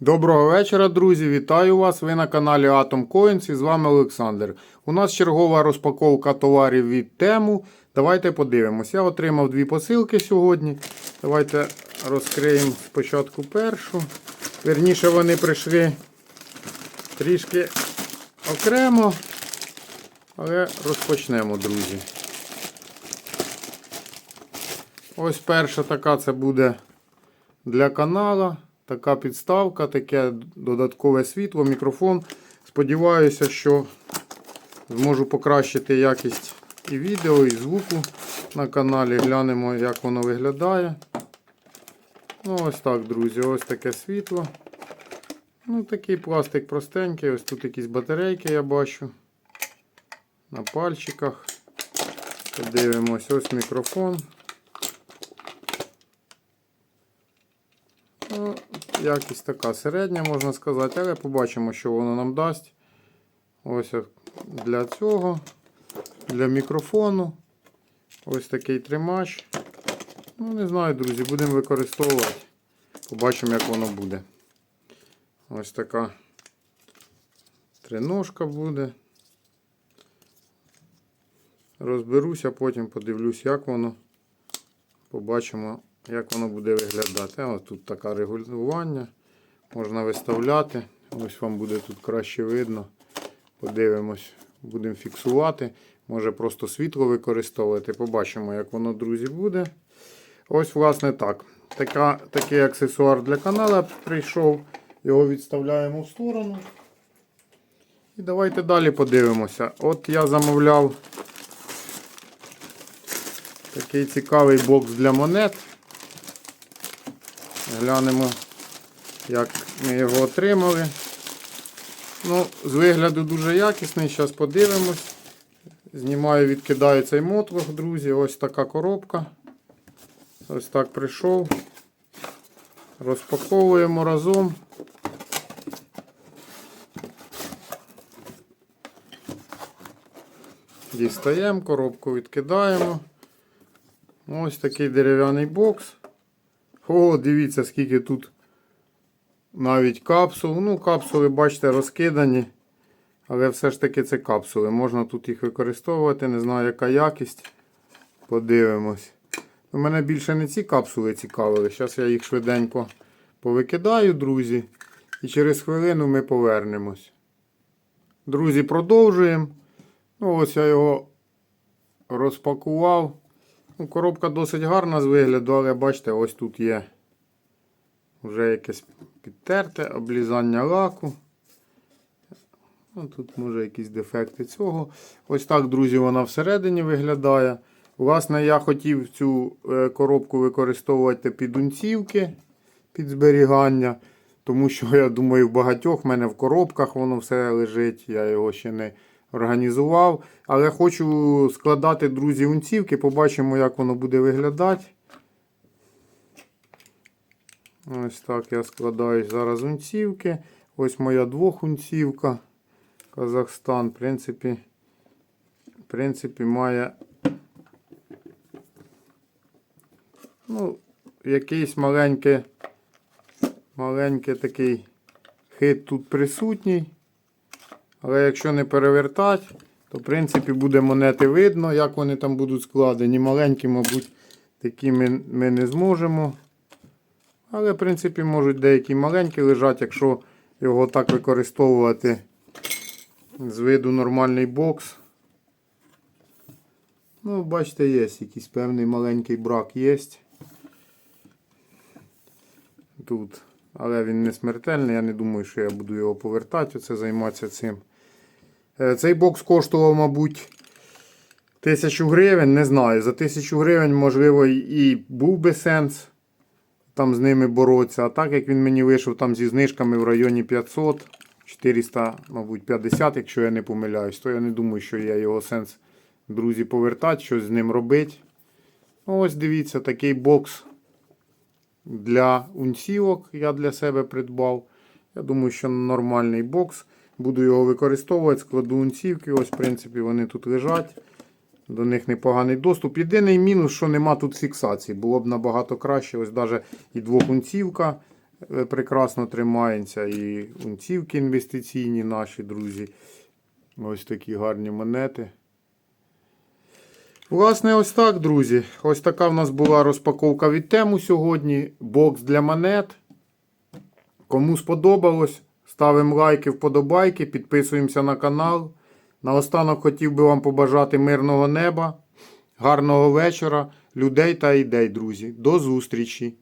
Доброго вечора, друзі! Вітаю вас! Ви на каналі Atom Coins і з вами Олександр. У нас чергова розпаковка товарів від тему. Давайте подивимось. Я отримав дві посилки сьогодні. Давайте розкриємо спочатку першу. Верніше вони прийшли трішки окремо. Але розпочнемо, друзі. Ось перша така це буде для канала. Така підставка, таке додаткове світло, мікрофон. Сподіваюся, що зможу покращити якість і відео, і звуку на каналі. Глянемо, як воно виглядає. Ну, ось так, друзі, ось таке світло. Ну, такий пластик простенький. Ось тут якісь батарейки я бачу. На пальчиках. Подивимось, ось мікрофон. Ну, якість така середня, можна сказати, але побачимо, що воно нам дасть. Ось для цього, для мікрофону. Ось такий тримач. Ну, не знаю, друзі, будемо використовувати. Побачимо, як воно буде. Ось така триножка буде. Розберуся, потім подивлюсь, як воно. Побачимо, як воно буде виглядати. Ось тут таке регулювання. Можна виставляти. Ось вам буде тут краще видно. Подивимось, будемо фіксувати. Може просто світло використовувати. Побачимо, як воно, друзі, буде. Ось, власне, так. Така, Такий аксесуар для каналу прийшов. Його відставляємо в сторону. І давайте далі подивимося. От я замовляв такий цікавий бокс для монет. Глянемо, як ми його отримали. Ну, З вигляду дуже якісний, зараз подивимось. Знімаю, відкидаю цей мотлох, друзі. Ось така коробка. Ось так прийшов. Розпаковуємо разом. Дістаємо, коробку відкидаємо. Ось такий дерев'яний бокс. О, дивіться, скільки тут навіть капсул. Ну, капсули, бачите, розкидані. Але все ж таки це капсули. Можна тут їх використовувати. Не знаю, яка якість. Подивимось. У мене більше не ці капсули цікавили. Зараз я їх швиденько повикидаю, друзі. І через хвилину ми повернемось. Друзі, продовжуємо. Ну, ось я його розпакував. Ну, Коробка досить гарна з вигляду, але бачите, ось тут є вже якесь підтерте, облізання лаку. Ну, Тут може якісь дефекти цього. Ось так, друзі, вона всередині виглядає. Власне, я хотів цю е, коробку використовувати під унцівки, під зберігання. Тому що, я думаю, в багатьох в мене в коробках воно все лежить. Я його ще не організував. Але хочу складати, друзі, унцівки. Побачимо, як воно буде виглядати. Ось так я складаю зараз унцівки. Ось моя двохунцівка. Казахстан, в принципі, в принципі, має ну, якийсь маленький, маленький такий хит тут присутній. Але якщо не перевертати, то в принципі буде монети видно, як вони там будуть складені. Маленькі, мабуть, такі ми, ми не зможемо. Але, в принципі, можуть деякі маленькі лежати, якщо його так використовувати з виду нормальний бокс. Ну, бачите, є якийсь певний маленький брак є. Тут. Але він не смертельний, я не думаю, що я буду його повертати, оце займатися цим. Е, Цей бокс коштував, мабуть, тисячу гривень, не знаю. За тисячу гривень, можливо, і був би сенс там з ними боротися. А так як він мені вийшов там зі знижками в районі 500, 400, мабуть, 50, якщо я не помиляюсь, то я не думаю, що є його сенс, друзі, повертати, щось з ним робити. Ось дивіться, такий бокс для унцівок я для себе придбав. Я думаю, що нормальний бокс. Буду його використовувати, складу унцівки. Ось, в принципі, вони тут лежать. До них непоганий доступ. Єдиний мінус, що нема тут фіксації. Було б набагато краще. Ось навіть і двохунцівка е, прекрасно тримається. І унцівки інвестиційні наші, друзі. Ось такі гарні монети. Власне, ось так, друзі. Ось така в нас була розпаковка від тему сьогодні. Бокс для монет. Кому сподобалось, ставимо лайки, вподобайки, підписуємося на канал. Наостанок хотів би вам побажати мирного неба, гарного вечора, людей та ідей, друзі. До зустрічі!